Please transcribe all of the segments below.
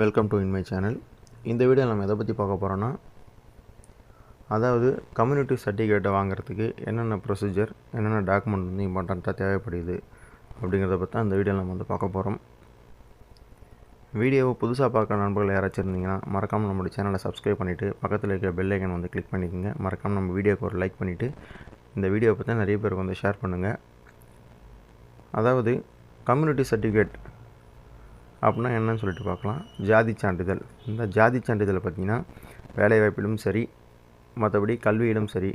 Welcome to இன்மை channel இந்த video நம்ம எதை பற்றி பார்க்க போகிறோன்னா அதாவது கம்யூனிட்டி சர்டிஃபிகேட்டை வாங்குறதுக்கு என்னென்ன ப்ரொசீஜர் என்னென்ன டாக்குமெண்ட் வந்து இம்பார்ட்டண்ட்டாக தேவைப்படுது அப்படிங்கிறத பற்றி அந்த வீடியோ நம்ம வந்து பார்க்க போகிறோம் வீடியோவை புதுசாக பார்க்குற நண்பர்கள் யாராச்சும் இருந்தீங்கன்னா மறக்காமல் நம்மளுடைய சேனலை சப்ஸ்கிரைப் பண்ணிவிட்டு பக்கத்தில் இருக்கிற பெல் ஐக்கன் வந்து கிளிக் பண்ணிக்கோங்க. மறக்காமல் நம்ம வீடியோக்கு ஒரு லைக் பண்ணிவிட்டு இந்த வீடியோவை பற்றி நிறைய பேருக்கு வந்து ஷேர் பண்ணுங்கள் அதாவது கம்யூனிட்டி சர்டிஃபிகேட் அப்படின்னா என்னன்னு சொல்லிட்டு பார்க்கலாம். ஜாதி சான்றிதழ். இந்த ஜாதி சான்றிதழை பார்த்திங்கன்னா வேலைவாய்ப்பிலும் சரி மற்றபடி கல்வியிலும் சரி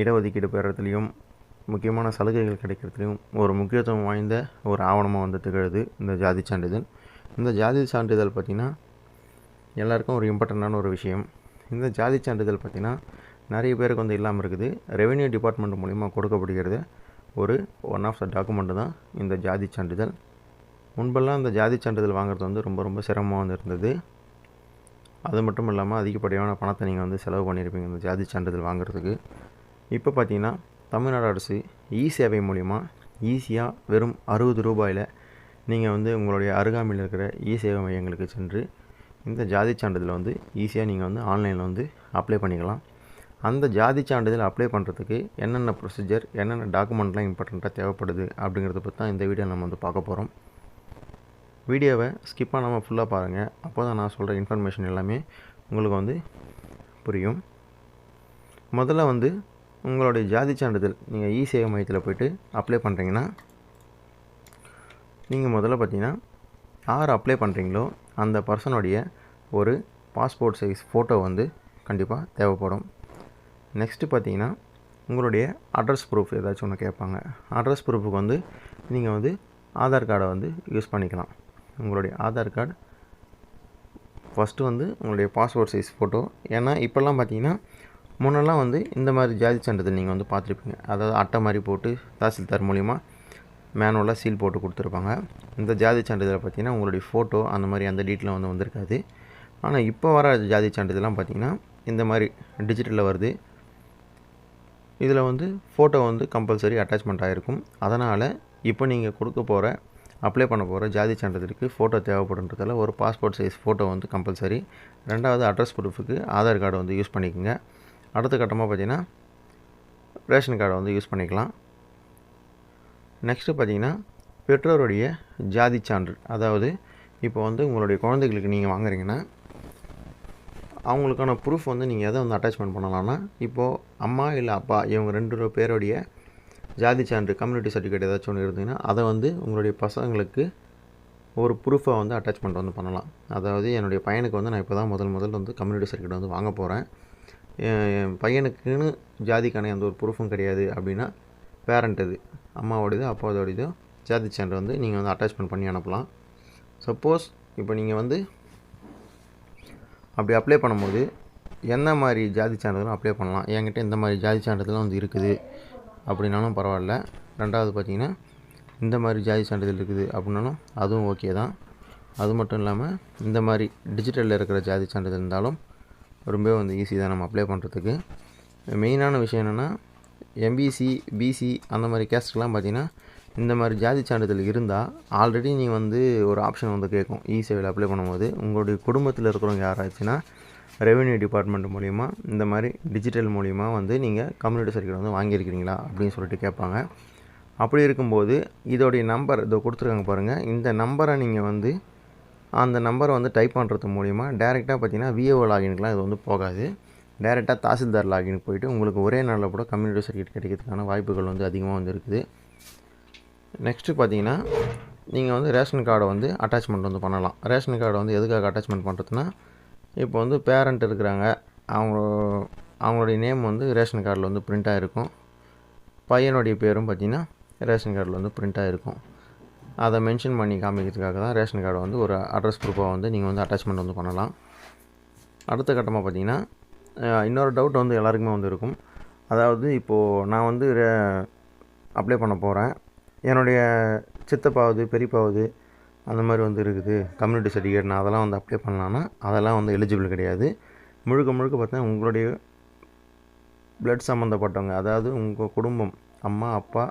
இடஒதுக்கீடு பெறத்துலேயும் முக்கியமான சலுகைகள் கிடைக்கிறதுலையும் ஒரு முக்கியத்துவம் வாய்ந்த ஒரு ஆவணமாக வந்து திகழுது இந்த ஜாதி சான்றிதழ். இந்த ஜாதி சான்றிதழ் பார்த்திங்கன்னா எல்லாருக்கும் ஒரு இம்பார்ட்டண்ட்டான ஒரு விஷயம். இந்த ஜாதி சான்றிதழ் பார்த்திங்கன்னா நிறைய பேருக்கு வந்து இல்லாமல் இருக்குது. ரெவென்யூ டிபார்ட்மெண்ட் மூலிமா கொடுக்கப்படுகிறது. ஒரு ஒன் ஆஃப் த டாக்குமெண்ட்டு தான் இந்த ஜாதி சான்றிதழ். முன்பெல்லாம் இந்த ஜாதி சான்றிதழ் வாங்குறது வந்து ரொம்ப ரொம்ப சிரமமாக வந்து இருந்தது. அது மட்டும் இல்லாமல் அதிகப்படியான பணத்தை நீங்கள் வந்து செலவு பண்ணியிருப்பீங்க இந்த ஜாதி சான்றிதழ் வாங்குறதுக்கு. இப்போ பார்த்தீங்கன்னா தமிழ்நாடு அரசு இ சேவை மூலிமா ஈஸியாக வெறும் அறுபது ரூபாயில் நீங்கள் வந்து உங்களுடைய அருகாமையில் இருக்கிற இ சேவை மையங்களுக்கு சென்று இந்த ஜாதி சான்றிதழை வந்து ஈஸியாக நீங்கள் வந்து ஆன்லைனில் வந்து அப்ளை பண்ணிக்கலாம். அந்த ஜாதி சான்றிதழ் அப்ளை பண்ணுறதுக்கு என்னென்ன ப்ரொசீஜர் என்னென்ன டாக்குமெண்ட்லாம் இம்பார்ட்டண்ட்டாக தேவைப்படுது அப்படிங்கிறத பற்றி தான் இந்த வீடியோ நம்ம வந்து பார்க்க போகிறோம் வீடியோவை ஸ்கிப் பண்ணாமல் ஃபுல்லாக பாருங்கள் அப்போ தான் நான் சொல்கிற இன்ஃபர்மேஷன் எல்லாமே உங்களுக்கு வந்து புரியும். முதல்ல வந்து உங்களுடைய ஜாதி சான்றிதழ் நீங்கள் இ சேவை மையத்தில் போய்ட்டு அப்ளை பண்ணுறீங்கன்னா நீங்கள் முதல்ல பார்த்தீங்கன்னா யார் அப்ளை பண்ணுறீங்களோ அந்த பர்சனுடைய ஒரு பாஸ்போர்ட் சைஸ் ஃபோட்டோ வந்து கண்டிப்பாக தேவைப்படும். நெக்ஸ்ட்டு பார்த்தீங்கன்னா உங்களுடைய அட்ரஸ் ப்ரூஃப் ஏதாச்சும் ஒன்று கேட்பாங்க அட்ரஸ் ப்ரூஃபுக்கு வந்து நீங்கள் வந்து ஆதார் கார்டை வந்து யூஸ் பண்ணிக்கலாம். உங்களுடைய ஆதார் கார்டு ஃபஸ்ட்டு வந்து உங்களுடைய பாஸ்போர்ட் சைஸ் ஃபோட்டோ ஏன்னா இப்போல்லாம் பார்த்தீங்கன்னா முன்னெல்லாம் வந்து இந்த மாதிரி ஜாதி சான்றிதழ் நீங்கள் வந்து பார்த்துருப்பீங்க. அதாவது அட்டை மாதிரி போட்டு தாசில்தார் மூலிமா மேனுவலாக சீல் போட்டு கொடுத்துருப்பாங்க. இந்த ஜாதி சான்றிதழை பார்த்தீங்கன்னா உங்களுடைய ஃபோட்டோ அந்த மாதிரி அந்த டீட்டெயிலும் வந்து வந்திருக்காது. ஆனால் இப்போ வர ஜாதி சான்றிதழ்லாம் பார்த்தீங்கன்னா இந்த மாதிரி டிஜிட்டலில் வருது. இதில் வந்து ஃபோட்டோ வந்து கம்பல்சரி அட்டாச்மெண்ட் ஆகிருக்கும் அதனால் இப்போ நீங்கள் கொடுக்க போகிற அப்ளை பண்ண போகிற ஜாதி சான்றிதழுக்கு ஃபோட்டோ தேவைப்படுன்றதால ஒரு பாஸ்போர்ட் சைஸ் ஃபோட்டோ வந்து கம்பல்சரி ரெண்டாவது அட்ரஸ் ப்ரூஃபுக்கு ஆதார் கார்டு வந்து யூஸ் பண்ணிக்கோங்க. அடுத்த கட்டமாக பார்த்தீங்கன்னா ரேஷன் கார்டை வந்து யூஸ் பண்ணிக்கலாம். நெக்ஸ்ட்டு பார்த்தீங்கன்னா பெற்றோருடைய ஜாதி சான்று அதாவது இப்போ வந்து உங்களுடைய குழந்தைகளுக்கு நீங்கள் வாங்குறீங்கன்னா அவங்களுக்கான ப்ரூஃப் வந்து நீங்கள் எதை வந்து அட்டாச்மெண்ட் பண்ணலாம்னா இப்போது அம்மா இல்லை அப்பா இவங்க ரெண்டு பேருடைய ஜாதி சான்று கம்யூனிட்டி சர்டிஃபிகேட் ஏதாச்சும் ஒன்று இருந்ததுன்னா அதை வந்து உங்களுடைய பசங்களுக்கு ஒரு ப்ரூஃபை வந்து அட்டாச்மெண்ட் வந்து பண்ணலாம். அதாவது என்னுடைய பையனுக்கு வந்து நான் இப்போ தான் முதல் முதல் வந்து கம்யூனிட்டி சர்டிஃபிகேட் வந்து வாங்க போகிறேன் என் பையனுக்குன்னு ஜாதிக்கான எந்த ஒரு ப்ரூஃபும் கிடையாது அப்படின்னா பேரண்ட் இது அம்மாவோடது அப்பாவோடதோ ஜாதி சான்று வந்து நீங்கள் வந்து அட்டாச்மெண்ட் பண்ணி அனுப்பலாம். சப்போஸ் இப்போ நீங்கள் வந்து அப்படி அப்ளை பண்ணும்போது என்ன மாதிரி ஜாதி சான்றிதழும் அப்ளை பண்ணலாம்? என்கிட்ட இந்த மாதிரி ஜாதி சான்றிதழும் வந்து இருக்குது. அப்படின்னாலும் பரவாயில்ல. ரெண்டாவது பார்த்திங்கன்னா இந்த மாதிரி ஜாதி சான்றிதழ் இருக்குது அப்படின்னாலும் அதுவும் ஓகே தான். அது மட்டும் இல்லாமல் இந்த மாதிரி டிஜிட்டலில் இருக்கிற ஜாதி சான்றிதழ் இருந்தாலும் ரொம்பவே வந்து ஈஸி தான் நம்ம அப்ளை பண்ணுறதுக்கு மெயினான விஷயம் என்னென்னா எம்பிசி பிசி அந்த மாதிரி கேஸ்ட்லாம் பார்த்திங்கன்னா இந்த மாதிரி ஜாதி சான்றிதழ் இருந்தால் ஆல்ரெடி நீ வந்து ஒரு ஆப்ஷன் வந்து கேட்கும் இ சேவையில் அப்ளை பண்ணும்போது உங்களுடைய குடும்பத்தில் இருக்கிறவங்க யாராச்சுன்னா ரெவென்யூ டிபார்ட்மெண்ட் மூலிமா இந்த மாதிரி டிஜிட்டல் மூலிமா வந்து நீங்கள் கம்யூனிட்டி சர்டிஃபிகேட் வந்து வாங்கியிருக்கிறீங்களா அப்படின்னு சொல்லிட்டு கேட்பாங்க. அப்படி இருக்கும்போது இதோடைய நம்பர் இதோ கொடுத்துருக்காங்க பாருங்கள் இந்த நம்பரை நீங்கள் வந்து அந்த நம்பரை வந்து டைப் பண்ணுறது மூலிமா டேரெக்டாக பார்த்தீங்கன்னா விஏஓ லாகினுக்குலாம் இது வந்து போகாது. டேரெக்டாக தாசில்தார் லாகினுக்கு போயிட்டு உங்களுக்கு ஒரே நாளில் கூட கம்யூனிட்டி சர்டிஃபிகேட் கிடைக்கிறதுக்கான வாய்ப்புகள் வந்து அதிகமாக வந்து இருக்குது. நெக்ஸ்ட்டு பார்த்தீங்கன்னா நீங்கள் வந்து ரேஷன் கார்டை வந்து அட்டாச்மெண்ட் வந்து பண்ணலாம். ரேஷன் கார்டை வந்து எதுக்காக அட்டாச்மெண்ட் பண்ணுறதுனா இப்போ வந்து பேரண்ட் இருக்கிறாங்க. அவங்க அவங்களுடைய நேம் வந்து ரேஷன் கார்டில் வந்து பிரிண்ட் ஆகிருக்கும் பையனுடைய பேரும் பார்த்திங்கன்னா ரேஷன் கார்டில் வந்து பிரிண்ட் ஆகிருக்கும் அதை மென்ஷன் பண்ணி காமிக்கிறதுக்காக தான் ரேஷன் கார்டை வந்து ஒரு அட்ரஸ் ப்ரூஃபாக வந்து நீங்கள் வந்து அட்டாச்மெண்ட் வந்து பண்ணலாம். அடுத்த கட்டமாக பார்த்தீங்கன்னா இன்னொரு டவுட் வந்து எல்லாருக்குமே வந்து இருக்கும். அதாவது இப்போது நான் வந்து அப்ளை பண்ண போகிறேன் என்னுடைய சித்தப்பாவது பெரியப்பாவது அந்த மாதிரி வந்து இருக்குது. கம்யூனிட்டி சர்டிஃபிகேட் நான் அதெல்லாம் வந்து அப்ளை பண்ணலான்னா அதெல்லாம் வந்து எலிஜிபிள் கிடையாது. முழுக்க முழுக்க பார்த்தீங்கன்னா உங்களுடைய பிளட் சம்மந்தப்பட்டவங்க அதாவது உங்கள் குடும்பம் அம்மா அப்பா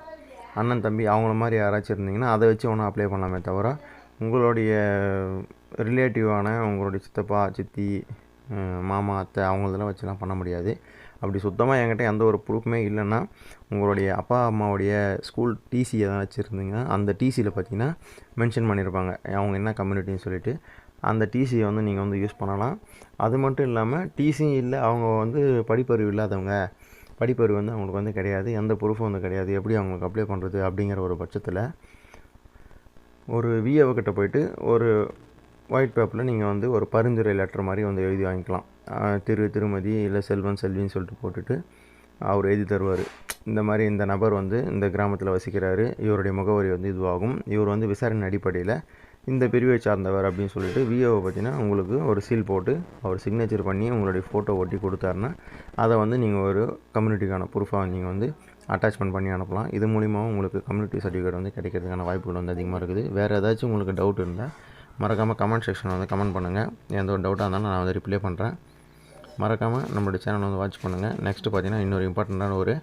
அண்ணன் தம்பி அவங்கள மாதிரி யாராச்சும் இருந்தீங்கன்னா அதை வச்சு ஒன்றும் அப்ளை பண்ணலாமே தவிர உங்களுடைய ரிலேட்டிவான உங்களுடைய சித்தப்பா சித்தி மாமா அத்தை அவங்களதெல்லாம் வச்சுலாம் பண்ண முடியாது. அப்படி சுத்தமாக என்கிட்ட எந்த ஒரு ப்ரூஃப்மே இல்லைன்னா உங்களுடைய அப்பா அம்மாவுடைய ஸ்கூல் டிசி எதாவது வச்சுருந்தீங்கன்னா அந்த டிசியில் பார்த்தீங்கன்னா மென்ஷன் பண்ணியிருப்பாங்க. அவங்க என்ன கம்யூனிட்டின்னு சொல்லிட்டு அந்த டிசியை வந்து நீங்கள் வந்து யூஸ் பண்ணலாம். அது மட்டும் இல்லாமல் டிசியும் இல்லை அவங்க வந்து படிப்பறிவு இல்லாதவங்க. படிப்பறிவு வந்து அவங்களுக்கு வந்து கிடையாது. எந்த ப்ரூஃபும் வந்து கிடையாது. எப்படி அவங்களுக்கு அப்ளை பண்ணுறது அப்படிங்கிற ஒரு பட்சத்தில் ஒரு விஏஓ கிட்ட போயிட்டு ஒரு ஒயிட் பேப்பரில் நீங்கள் வந்து ஒரு பரிந்துரை லெட்டர் மாதிரி வந்து எழுதி வாங்கிக்கலாம். திரு திருமதி இல்லை செல்வன் செல்வின்னு சொல்லிட்டு போட்டுட்டு அவர் எழுதி தருவார். இந்த மாதிரி இந்த நபர் வந்து இந்த கிராமத்தில் வசிக்கிறாரு. இவருடைய முகவரி வந்து இதுவாகும். இவர் வந்து விசாரணை அடிப்படையில் இந்த பிரிவை சார்ந்தவர் அப்படின்னு சொல்லிட்டு விஏஓ பார்த்தீங்கன்னா உங்களுக்கு ஒரு சீல் போட்டு அவர் சிக்னேச்சர் பண்ணி உங்களுடைய ஃபோட்டோ ஒட்டி கொடுத்தாருன்னா அதை வந்து நீங்கள் ஒரு கம்யூனிட்டிக்கான ப்ரூஃபாக நீங்கள் வந்து அட்டாச்மெண்ட் பண்ணி அனுப்பலாம். இது மூலிமா உங்களுக்கு கம்யூனிட்டி சர்டிஃபிகேட் வந்து கிடைக்கிறதுக்கான வாய்ப்புகள் வந்து அதிகமாக இருக்குது. வேறு ஏதாச்சும் உங்களுக்கு டவுட் இருந்தால் மறக்காமல் கமெண்ட் செக்ஷனில் வந்து கமெண்ட் பண்ணுங்கள் எந்த ஒரு டவுட்டாக இருந்தாலும் நான் வந்து ரிப்ளை பண்ணுறேன் மறக்காமல் நம்மளுடைய சேனல் வந்து வாட்ச் பண்ணுங்கள் நெக்ஸ்ட்டு பார்த்தீங்கன்னா இன்னொரு இம்பார்ட்டண்ட்டான ஒரு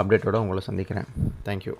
அப்டேட்டோட உங்களை சந்திக்கிறேன். தேங்க்யூ